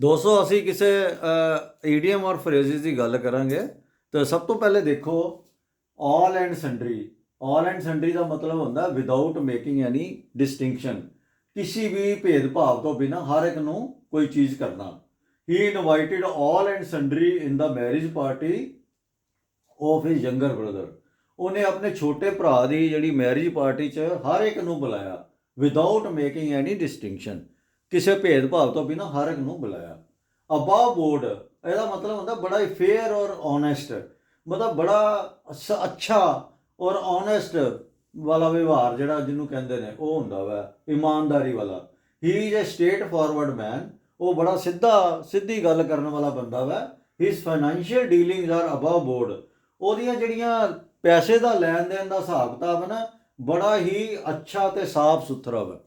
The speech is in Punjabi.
ਦੋਸਤੋ, ਅਸੀਂ ਕਿਸੇ ਈਡੀਐਮ ਔਰ ਫਰੇਜ਼ਿਸ ਦੀ ਗੱਲ ਕਰਾਂਗੇ। ਤਾਂ ਸਭ ਤੋਂ ਪਹਿਲੇ ਦੇਖੋ ਆਲ ਐਂਡ ਸੰਡਰੀ ਆਲ ਐਂਡ ਸੰਡਰੀ ਦਾ ਮਤਲਬ ਹੁੰਦਾ ਵਿਦਆਊਟ ਮੇਕਿੰਗ ਐਨੀ ਡਿਸਟਿੰਕਸ਼ਨ ਕਿਸੇ ਵੀ ਭੇਦਭਾਵ ਤੋਂ ਬਿਨਾ ਹਰ ਇੱਕ ਨੂੰ ਕੋਈ ਚੀਜ਼ ਕਰਨਾ। He invited all and sundry in the marriage party of his younger brother ਉਹਨੇ ਆਪਣੇ ਛੋਟੇ ਭਰਾ ਦੀ ਜਿਹੜੀ ਮੈਰਿਜ ਪਾਰਟੀ 'ਚ ਹਰ ਇੱਕ ਨੂੰ ਬੁਲਾਇਆ। ਵਿਦਆਊਟ ਮੇਕਿੰਗ ਐਨੀ ਡਿਸਟਿੰਕਸ਼ਨ ਕਿਸੇ ਭੇਦਭਾਵ ਤੋਂ ਬਿਨਾ ਹਰ ਇੱਕ ਨੂੰ ਬੁਲਾਇਆ। ਅਬਾਵ ਬੋਰਡ ਇਹਦਾ ਮਤਲਬ ਹੁੰਦਾ ਬੜਾ ਹੀ ਫੇਅਰ ਔਰ ਓਨੈਸਟ ਮਤਲਬ ਬੜਾ ਅੱਛਾ- ਅੱਛਾ ਔਰ ਓਨੈਸਟ ਵਾਲਾ ਵਿਵਹਾਰ ਜਿਹੜਾ ਜਿਹਨੂੰ ਕਹਿੰਦੇ ਨੇ, ਉਹ ਹੁੰਦਾ ਵਾ, ਇਮਾਨਦਾਰੀ ਵਾਲਾ। He is a straightforward man ਉਹ ਬੜਾ ਸਿੱਧਾ, ਸਿੱਧੀ ਗੱਲ ਕਰਨ ਵਾਲਾ ਬੰਦਾ ਵਾ। His financial dealings are above board ਉਹਦੀਆਂ ਜਿਹੜੀਆਂ ਪੈਸੇ ਦਾ ਲੈਣ ਦੇਣ ਦਾ ਹਿਸਾਬ ਕਿਤਾਬ ਨਾ, ਬੜਾ ਹੀ ਅੱਛਾ ਤੇ ਸਾਫ਼ ਸੁਥਰਾ ਵਾ।